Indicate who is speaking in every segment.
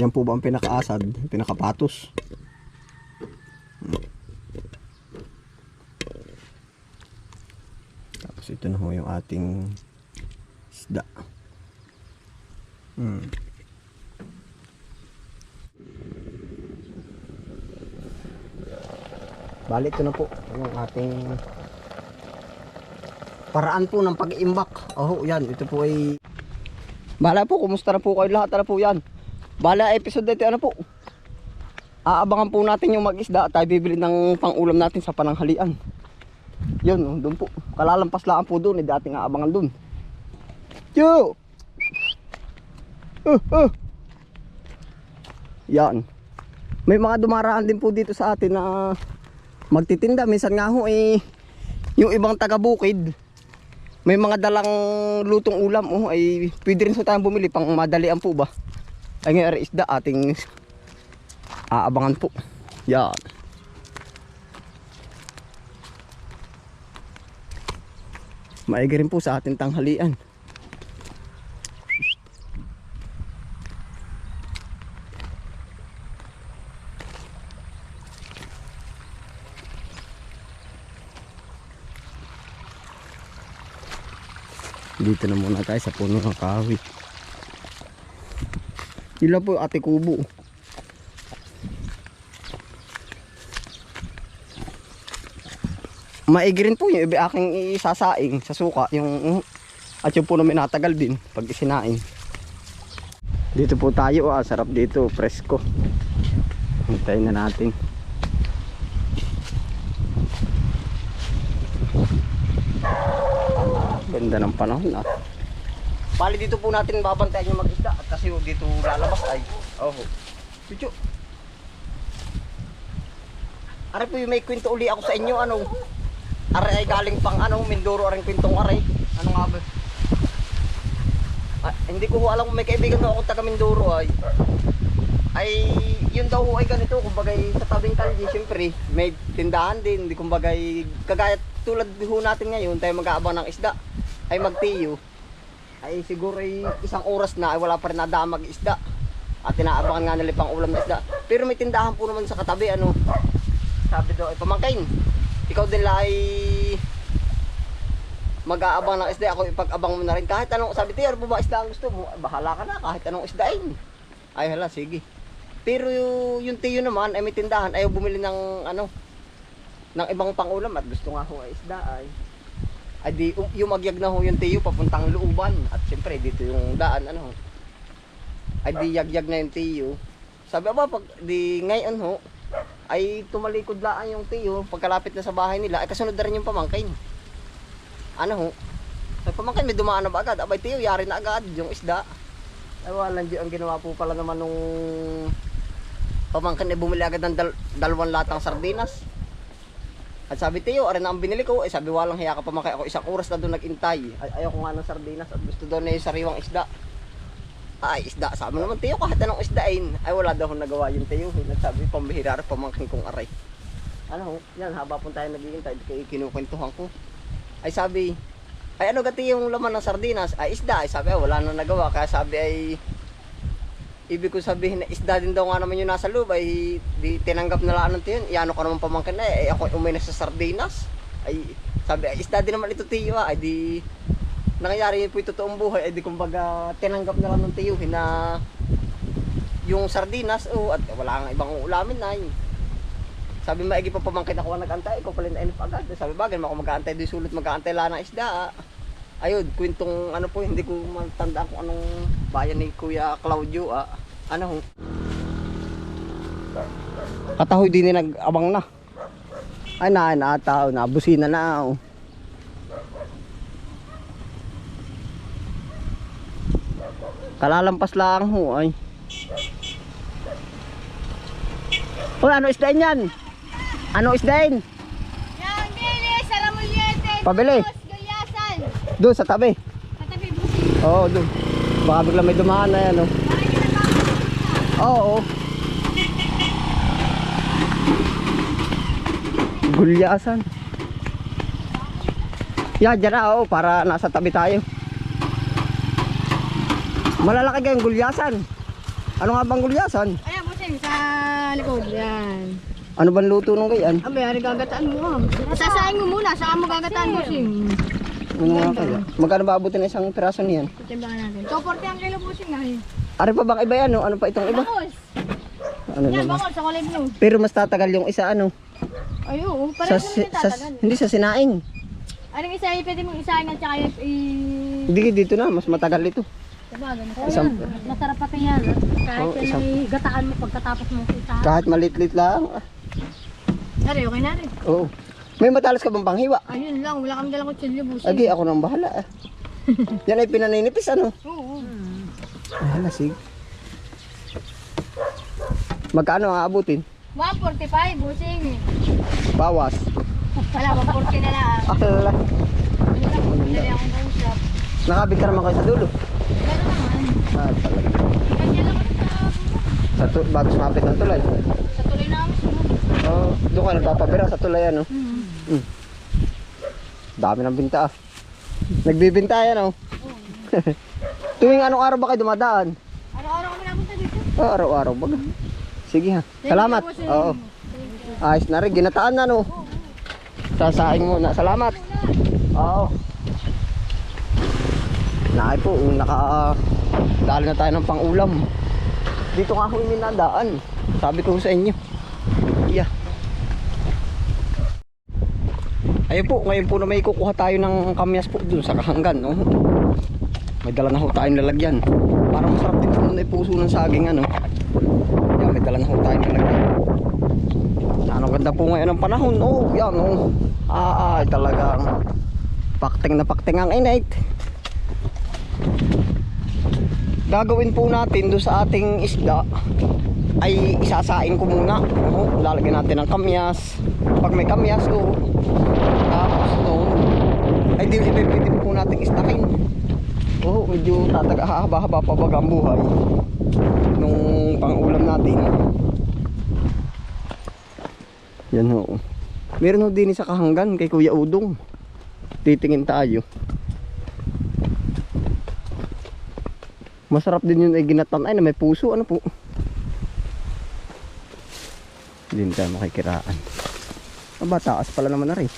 Speaker 1: Yan po ba ang pinakaasad, pinakapatos? Tapos ito na ho yung ating isda. Hmm. Bali ito na po yung ating paraan po ng pag-iimbak. Oh, yan. Ito po ay Bala po, kumusta na po kayo lahat? Ano po yan? Bala episode dito ano po? Aabangan po natin yung mag-isda at bibili ng pang-ulam natin sa pananghalian. Yun, oh, doon po. Kalalampas lang po doon, eh, dating aabangan doon. Yo! Uh, uh. Yan. May mga dumaraan din po dito sa atin na magtitinda. Minsan nga ho eh, yung ibang taga-bukid, may mga dalang lutong ulam oh ay pwede rin sa tayong bumili pang madalian po ba ay ngayon isda ating aabangan po. Yan. Maigi rin po sa ating tanghalian. Dito na muna tayo sa puno ng kahoy. Sila po ate kubo. Maigi rin po yung ibi aking isasaing sa suka. Yung, at yung puno may natagal din pag isinaing. Dito po tayo ah, sarap dito, presko. Hintayin na natin. Ganda ng panahon ah. Bali dito po natin babantayan yung mag-isda at kasi dito lalabas ay. Oh. Chuchu. Are po yung may kwento uli ako sa inyo ano. Are ay galing pang ano, Mindoro aring kwentong are. Ano nga ba? Ah, hindi ko alam kung may kaibigan ako taga Mindoro ay. Ay, yun daw ay ganito, kumbaga sa tabing kalye, siyempre, may tindahan din, di kumbaga kagaya tulad ho natin ngayon, tayo mag-aabang ng isda, ay magtiyo, ay siguro ay isang oras na ay wala pa rin nadamag isda. At inaabangan nga nila pang ulam na isda. Pero may tindahan po naman sa katabi, ano, sabi daw ay pamangkain. Ikaw din la ay mag-aabang ng isda, ako ipag-abang mo na rin. Kahit anong, sabi tiyo, ano po ba isda ang gusto mo? Bahala ka na, kahit anong isdain. Ay hala, sige. Pero yung tiyo naman ay may tindahan, ayaw bumili ng ano, ng ibang pangulam at gusto nga ho ay isda ay ay di um, yung magyag na ho yung tiyo papuntang looban at siyempre dito yung daan ano. Ay di yagyag na yung tiyo. Sabi aba pag di ngayon ho ay tumalikod laan yung tiyo pagkalapit na sa bahay nila ay kasunod na rin yung pamangkin. Ano ho? Sa pamangkin may dumaan na ba agad? Abay tiyo yari na agad yung isda. Ay wala ang ginawa po pala naman nung pamangkin ay bumili agad ng dal- dalawang latang sardinas at sabi Teo, arin na ang binili ko. Eh sabi walang hiya ka pa makaya ako. Isang oras na doon nagintay. Ay, ayaw ko nga ng sardinas at gusto daw na yung sariwang isda. Ay, isda. Sabi naman Teo, kahit anong isdain. Ay, wala daw akong nagawa yung Teo. Nagsabi, pambihira rin pamangkin kong aray. Ano, yan, haba po tayo naghihintay. Kaya kinukwentuhan ko. Ay, sabi, ay ano gati yung laman ng sardinas? Ay, isda. Ay, sabi, ay, wala na nagawa. Kaya sabi ay, ibig ko sabihin na isda din daw nga naman yung nasa loob ay di tinanggap na lang ng tiyon. Iano ko naman pamangkin na eh, ako umay na sa sardinas. Ay sabi ay isda din naman ito tiyo ah. ay di nangyayari po yung totoong buhay ay di kumbaga tinanggap na lang ng tiyo na yung sardinas oh at wala nga ibang ulamin na yun. Sabi maigi pa pamangkin ako ang nag-antay, ikaw pala na agad. Sabi bagay, ako mag-aantay doon sulot, mag-aantay lang ng isda. ah." Ayun, kwentong ano po, hindi ko matandaan kung anong bayan ni Kuya Claudio. Ah. Ano ho? Katahoy din ni nag-abang na. Ay na, na tao na, busina na. Oh. Kalalampas lang ho ay. Uy, ano isdain yan? Ano isdain?
Speaker 2: Yang dili Lamuliente.
Speaker 1: Pabili. Doon sa tabi.
Speaker 2: Katabi busi.
Speaker 1: Oo, doon. Baka bigla may dumaan na yan, oh. Oo. Gulyasan. Yan, dyan na, oo, para nasa tabi tayo. Malalaki kayong gulyasan. Ano nga bang gulyasan?
Speaker 2: Ayan, bossing, sa likod. Yan.
Speaker 1: Ano bang luto nung gayan?
Speaker 2: Abay, ari gagataan mo. ah. Sasain mo muna, saka mo gagataan, bossing.
Speaker 1: Ano nga kaya? Magkano ba abutin na isang piraso niyan?
Speaker 2: Titimbangan natin. 240 ang kilo, bossing. Ay.
Speaker 1: Ari pa bang iba yan? no? Ano pa itong iba?
Speaker 2: Bangos.
Speaker 1: Ano
Speaker 2: Yan,
Speaker 1: naman?
Speaker 2: bangos, sa kulay blue.
Speaker 1: Pero mas tatagal yung isa ano?
Speaker 2: Ay, oo.
Speaker 1: Sa,
Speaker 2: Parang
Speaker 1: si-
Speaker 2: naman
Speaker 1: sa,
Speaker 2: tatagal.
Speaker 1: hindi sa sinaing.
Speaker 2: Anong isa, pwede mong isahin at saka i...
Speaker 1: Hindi dito na, mas matagal ito.
Speaker 2: Sabagay,
Speaker 1: Isang,
Speaker 2: Masarap pati yan. Kahit
Speaker 1: Oo,
Speaker 2: yan
Speaker 1: isang-
Speaker 2: ay gataan mo pagkatapos mo isa.
Speaker 1: kahit malit-lit lang. ah,
Speaker 2: Dari, okay na rin.
Speaker 1: Oo. May matalas ka bang panghiwa?
Speaker 2: Ayun lang, wala kami dalang kutsilyo, bossing.
Speaker 1: Agi, ako nang bahala ah. Yan ay pinaninipis ano?
Speaker 2: Oo.
Speaker 1: Ay, hala, sige. Magkano ang aabutin?
Speaker 2: 145, bossing.
Speaker 1: Bawas.
Speaker 2: Wala, 140 na lang.
Speaker 1: Hala.
Speaker 2: Dali akong kausap.
Speaker 1: Nakabit ka naman kayo sa dulo.
Speaker 2: Gano'n naman.
Speaker 1: Ah, talaga.
Speaker 2: Kanya lang ako sa,
Speaker 1: Sa tu bago sumapit ng tulay.
Speaker 2: sa tuloy namin.
Speaker 1: Oo, oh, doon ka nagpapabira sa tulay ano.
Speaker 2: Hmm.
Speaker 1: Mm. Dami ng binta ah. Nagbibinta yan oh. Tuwing anong araw ba kayo dumadaan?
Speaker 2: Araw-araw kami napunta dito.
Speaker 1: Oh, araw-araw baga. Sige ha. Salamat. Oo. Ayos na rin. Ginataan na no. Sasaing muna. Salamat. Oo. Nakay po. um, Naka... Dali na tayo ng pangulam. Dito nga ako minadaan. Sabi ko sa inyo. Ayun po, ngayon po na may kukuha tayo ng kamyas po dun sa kahanggan, no? May dala na ho tayong lalagyan. Parang masarap din po na puso ng saging, ano? Yan, may dala na ho tayong lalagyan. Yan, ang ganda po ngayon ng panahon, oh, yan, oh. Ah, ay, talagang pakting na pakting ang init. Gagawin po natin doon sa ating isda ay isasain ko muna. Oh, lalagyan natin ng kamyas. Pag may kamyas, oh, ay di pwede po natin istakin. Oo, medyo tataga haba-haba pa baga ang buhay nung pangulam natin. Yan ho. Meron ho din sa kahanggan kay Kuya Udong. Titingin tayo. Masarap din yun ay ginatan ay na may puso ano po. Na tayo makikiraan. Aba, taas pala naman na rin.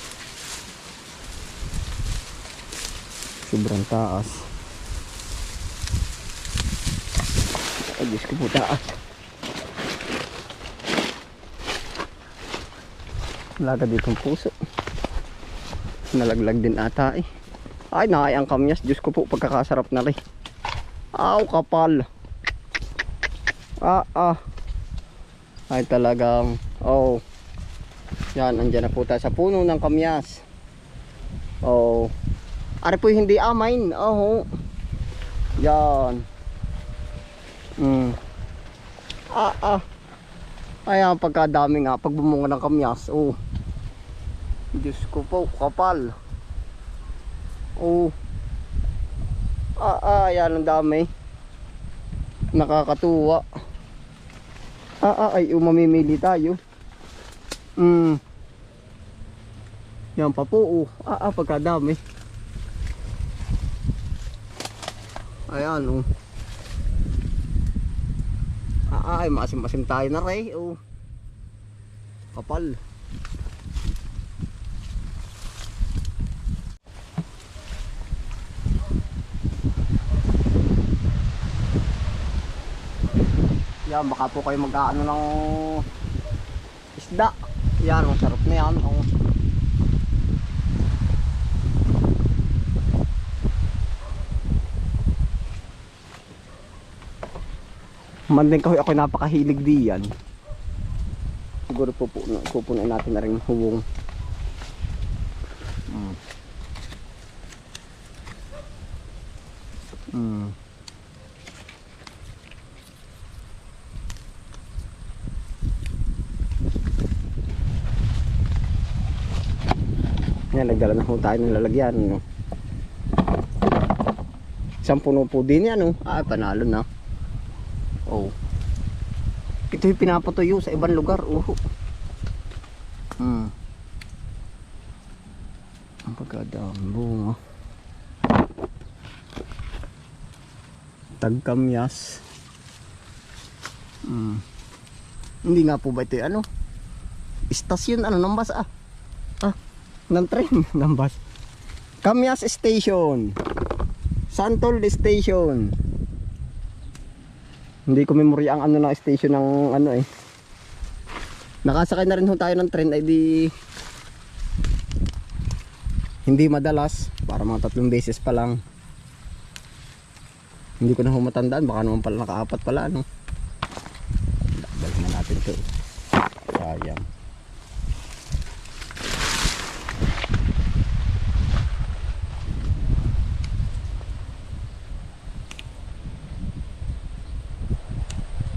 Speaker 1: Sobrang taas. Ay, Diyos ko po taas. Wala ka ditong puso. Nalaglag din ata eh. Ay, naay ang kamyas. Diyos ko po, pagkakasarap na rin. Aw, kapal. Ah, ah. Ay, talagang, oh. Yan, andyan na po tayo sa puno ng kamyas. Oh. Ari po hindi amain. Oh. Yan. Mm. Ah, ah. Ay, ang pagkadami nga. Pag bumunga ng kamyas. Oh. Diyos ko po, kapal. Oh. Ah, ah, yan ang dami. Nakakatuwa. Ah, ah, ay, umamimili tayo. Mm. Yan pa po, oh. Ah, ah, pagkadami. Ayan, oh. Ah, ah, ay, maasim-asim tayo na rin, oh. Kapal. Yan, baka po kayo mag-ano ng isda. Yan, ang sarap na yan. Oh. Manding kahoy ako napakahilig diyan. Siguro po po pupunin natin na rin hubong. Mm. Mm. Yan, nagdala na po tayo ng lalagyan. No? Isang puno po din yan. No? Ah, panalo na. Oh. Ito yung pinapatuyo sa ibang lugar. Oh. Hmm. Ang pagkadami bunga. Tagkamyas. Hmm. Hindi nga po ba ito ano? Istasyon ano ng bus ah. Ah, ng tren ng bus. Kamyas Station. Santol Station. Hindi ko memory ang ano ng station ng ano eh. Nakasakay na rin ho tayo ng tren ay di hindi madalas. Para mga tatlong beses pa lang. Hindi ko na humatandaan baka naman pala nakaapat pala ano? Balik na natin to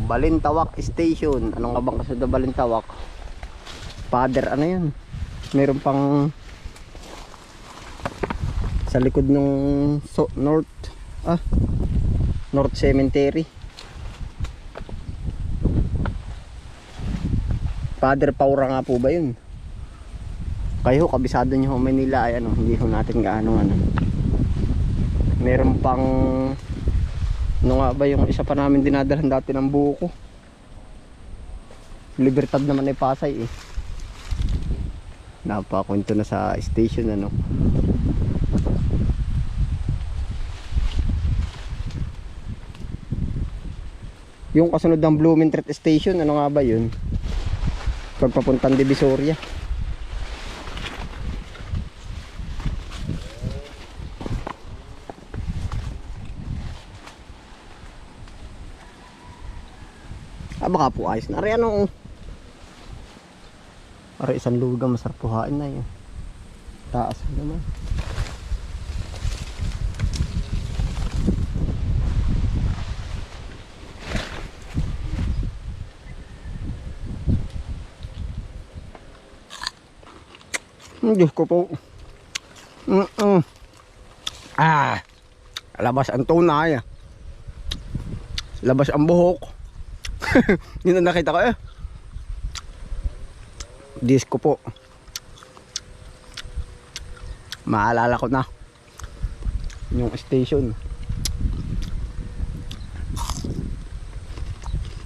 Speaker 1: Balintawak Station. Ano nga bang kasunod na Balintawak? Father ano yun? Meron pang sa likod nung so, north ah north cemetery. Father Paura nga po ba yun? Kayo kabisado nyo Manila. Ay ano hindi ho natin gaano ano. Meron pang ano nga ba yung isa pa namin dinadalan dati ng buko Libertad naman ay Pasay eh. Napakwento na sa station ano? Yung kasunod ng Blumentritt Station ano nga ba yun? Pagpapuntang Divisoria baka po ayos na rin ano Ari isang lugang masarap puhain na yun taas naman Diyos ko po. Mm -mm. Ah, labas ang tunay. Labas ang buhok. Yun ang nakita ko eh. Disco po. Maalala ko na. Yung station.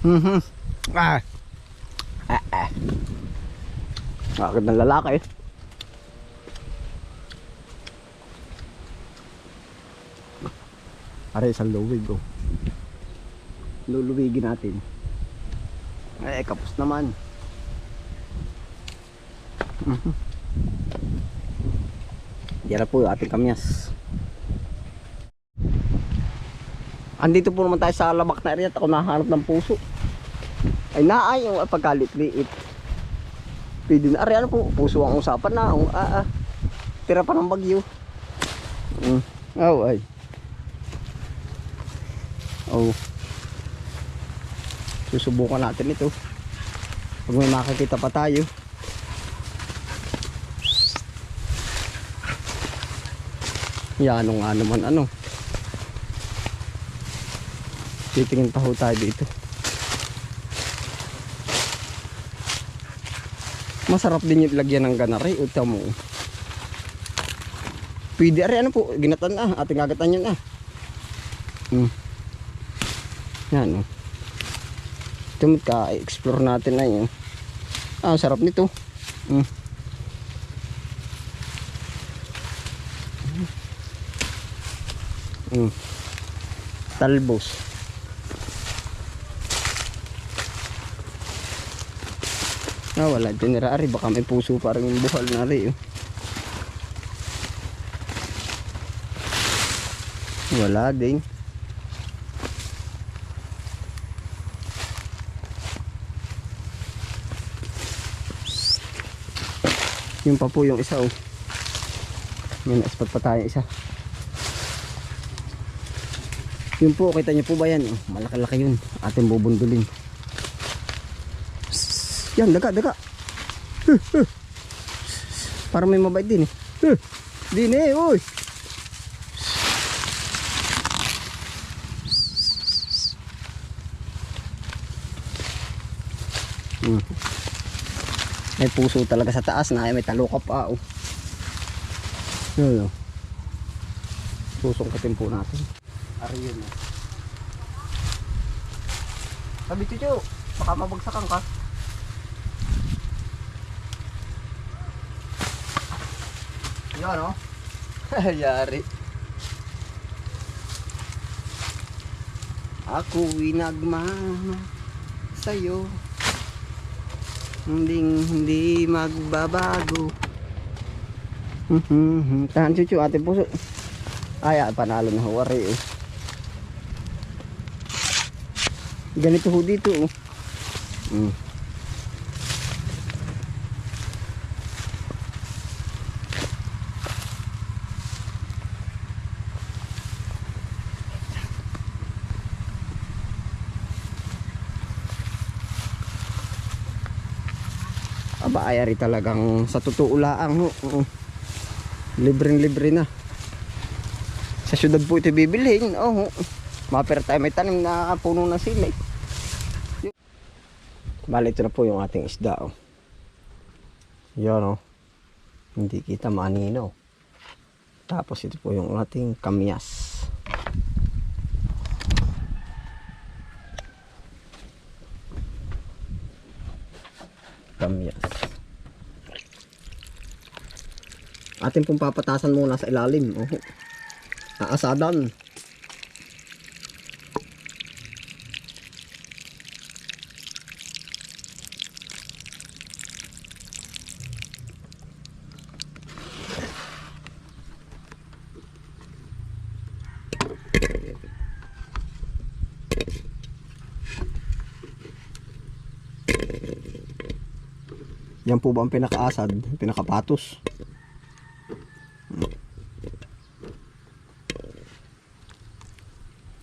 Speaker 1: Mhm. Ah. Ah, ah. Lalaki? Aray, isang luwig oh. Luluwigin natin. Eh, kapos naman. Mhm. Yan na po ating kamyas. Andito po naman tayo sa labak na area at ako nahanap ng puso. Ay naay yung pagkalit-liit. Pwede na. Ari, ano po? Puso ang usapan na. Oh, ah, ah. Tira pa ng bagyo. Mm. Oh, ay. Oh. Susubukan natin ito. Pag may makikita pa tayo. Yan nga naman ano. Titingin pa ho tayo dito. Masarap din yung lagyan ng ganari. Uta mo. Pwede ari ano po. Ginatan na. Ating agatan yun ah. Hmm. Yan oh. Tumit ka. Explore natin na yun. Ah, sarap nito. Hmm. Hmm. Talbos. Ah, wala din ari baka may puso pa rin yung buhal na rin. oh. Wala din. Yun pa po yung isa oh. May naispat pa tayo isa. Yun po, kita niyo po ba yan? Oh, Malaki-laki yun. Ating bubundulin. Yan, daga, daga. Huh, huh. Parang may mabait din eh. Din eh, uy. Hmm. May puso talaga sa taas na may talukap pa oh. Yun oh. Pusong katimpo natin. Ari yun oh. Sabi Chuchu, baka mabagsakan ka. Yan oh. Yari. Ako'y nagmana sa'yo. Hindi hindi magbabago. Mhm, Tahan chuchu ate puso. Ay, panalo na huwari eh. Ganito ho dito oh. Mm. Aba, ayari talagang sa totoo laang ho. Oo. Libreng libre na. Sa syudad po ito bibilhin. Oh, Maper tayo may tanim na puno na sila. eh. Bali, ito na po yung ating isda. Oh. Yan oh. Hindi kita manino. Tapos ito po yung ating. Kamyas. Atin pong papatasan muna sa ilalim. Oh. Aasadan. Yan po ba ang pinakaasad? Pinakapatos?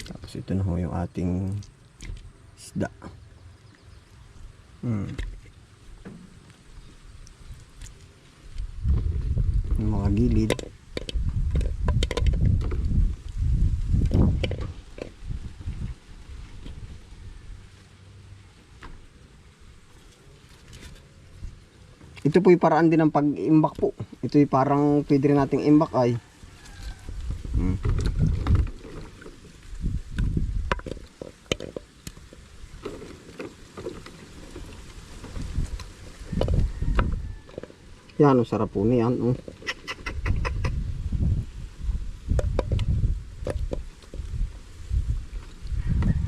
Speaker 1: Tapos ito na ho yung ating isda. Hmm. Yung mga gilid. Ito po yung paraan din ng pag-imbak po. Ito yung parang pwede rin nating imbak ay. Yan, ang sarap po niyan. Oh.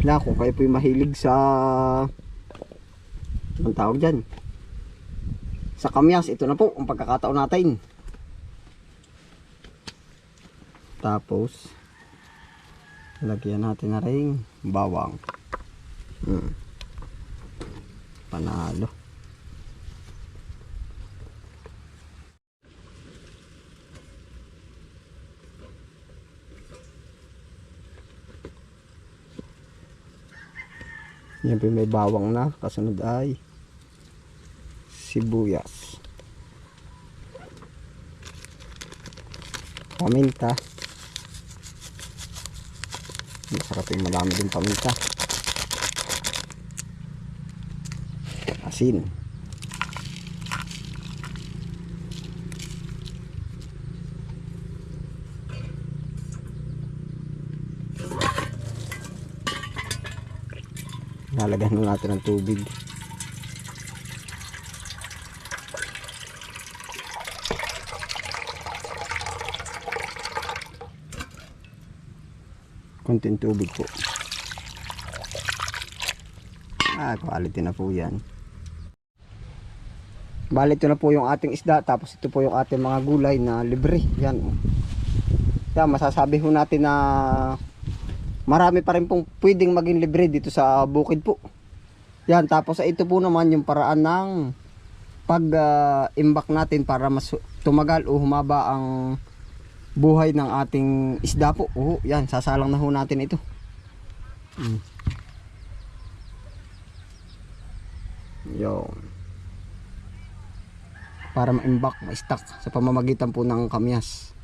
Speaker 1: Wala, kung kayo po yung mahilig sa anong tawag dyan sa kamyas ito na po ang pagkakataon natin tapos lagyan natin na rin bawang hmm. panalo yan may bawang na kasunod ay sibuyas. Paminta. Masarap yung madami din paminta. Asin lalagyan na natin ng tubig. Konting tubig po. Ah quality na po yan. Bali ito na po yung ating isda tapos ito po yung ating mga gulay na libre. Yan. Yan masasabi ho natin na marami pa rin pong pwedeng maging libre dito sa bukid po yan tapos ito po naman yung paraan ng pag ah, imbak natin para mas tumagal o humaba ang buhay ng ating isda po. Oo, yan, sasalang na ho natin ito. Mm. Yun. Para ma-imbak, ma-stack sa pamamagitan po ng kamyas.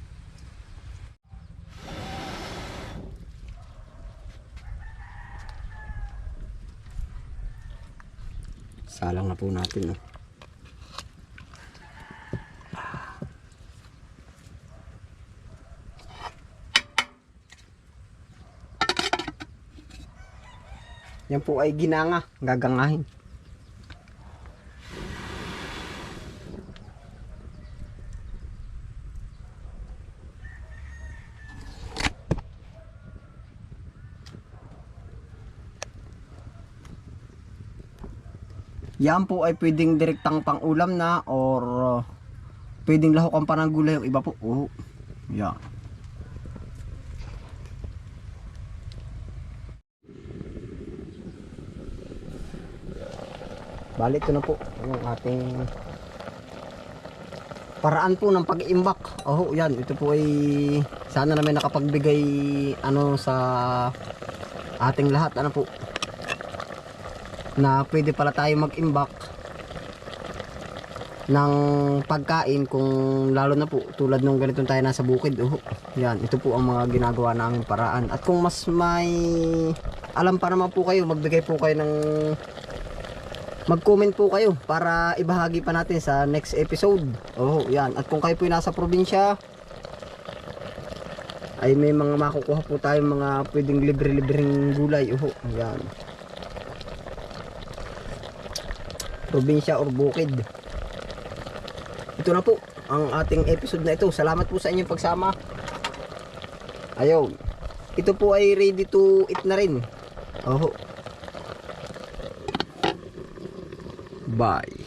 Speaker 1: Salang na po natin. Oh. Yan po ay ginanga, gagangahin. Yan po ay pwedeng direktang pang-ulam na or uh, pwedeng lahukan pa ng gulay yung iba po. Oh. Yan. Bali ito na po yung ating paraan po ng pag-iimbak. Oh, yan. Ito po ay sana namin nakapagbigay ano sa ating lahat. Ano po? Na pwede pala tayo mag-imbak ng pagkain kung lalo na po tulad nung ganito tayo nasa bukid. Oh, yan. Ito po ang mga ginagawa namin paraan. At kung mas may alam pa naman po kayo, magbigay po kayo ng mag-comment po kayo para ibahagi pa natin sa next episode. Oh, yan. At kung kayo po nasa probinsya, ay may mga makukuha po tayong mga pwedeng libre-libreng gulay. Oh, yan. Probinsya or bukid. Ito na po ang ating episode na ito. Salamat po sa inyong pagsama. Ayun. Ito po ay ready to eat na rin. Oh. Bye.